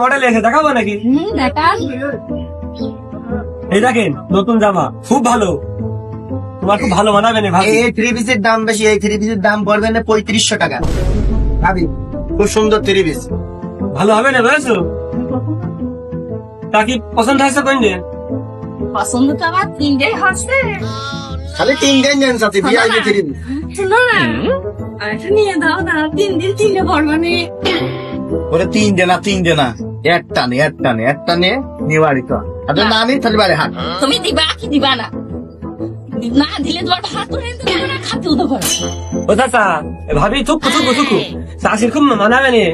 Model এসে দেখাবো নাকি? এই দেখেন নতুন জামা খুব ভালো। তোমার খুব ভালো মানাবে না এই থ্রি পিসের দাম বেশি এই থ্রি পিসের দাম পড়বে না পঁয়ত্রিশশো টাকা। ভাবি খুব সুন্দর থ্রি পিস ভালো হবে না বুঝেছ? তা কি পছন্দ হয়েছে কোন দিন পছন্দ তো আমার তিনটেই হচ্ছে খালি তিন দিন দেন সাথে ভিআইপি থ্রি পিস শোনো না। আর নিয়ে দাও না। তিন দিন তিনটে পরবানে ওরে তিন দেনা তিন দেনা একটা নে একটা নে একটা নে। নিবাড়ি তো আর যদি না নিই তাহলে বাড়ি হাট। তুমি দিবা কি দিবা না? না দিলে তোমার ভাত উঠে না খাতেও দেবো ও চাচা ভাবি থুক থুক থুক চাষির খুব মানাবে না।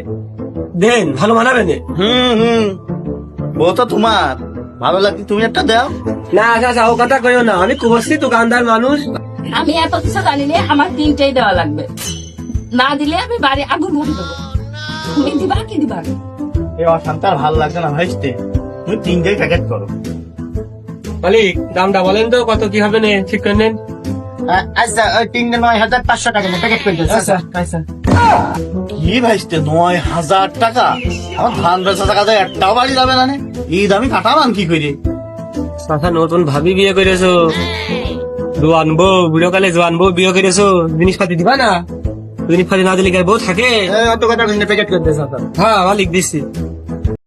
দেন ভালো মানাবে না। হুম হুম। ও তো তোমার। ভালো লাগছে তুমি একটা দাও। না চাচা ও কথা কইও না। আমি কুবস্তি দোকানদার মানুষ। আমি এত কিছু জানি না আমার তিনটাই দেওয়া লাগবে। না দিলে আমি বাড়ি আগুন ধরে দেবো। তুমি দিবা কি দিবা এই অশান্তি আর ভালো লাগছে না ভাইস্তে। তুমি তিনটেই প্যাকেট করো। মালিক দামটা বলেন তো কত কি হবে না ঠিক করে নেন। আচ্ছা ওই তিনটে নয় হাজার পাঁচশো টাকা প্যাকেট করে দিও আচ্ছা আচ্ছা। কি ভাইস্তে নয় হাজার টাকা? আমার ধান বেচা টাকা একটাও বাড়ি যাবে না কাটাবান কি করে? নতুন ভাবি বিয়ে করেছ। জোয়ান বউ বুড়ো কালে জোয়ান বউ বিয়ে করেছ। জিনিসপাতি দিবা না? জিনিসপাতি না দিলে কি আর বউ থাকে? অত কথা প্যাকেট করে দিয়েছ হ্যাঁ মালিক দিচ্ছি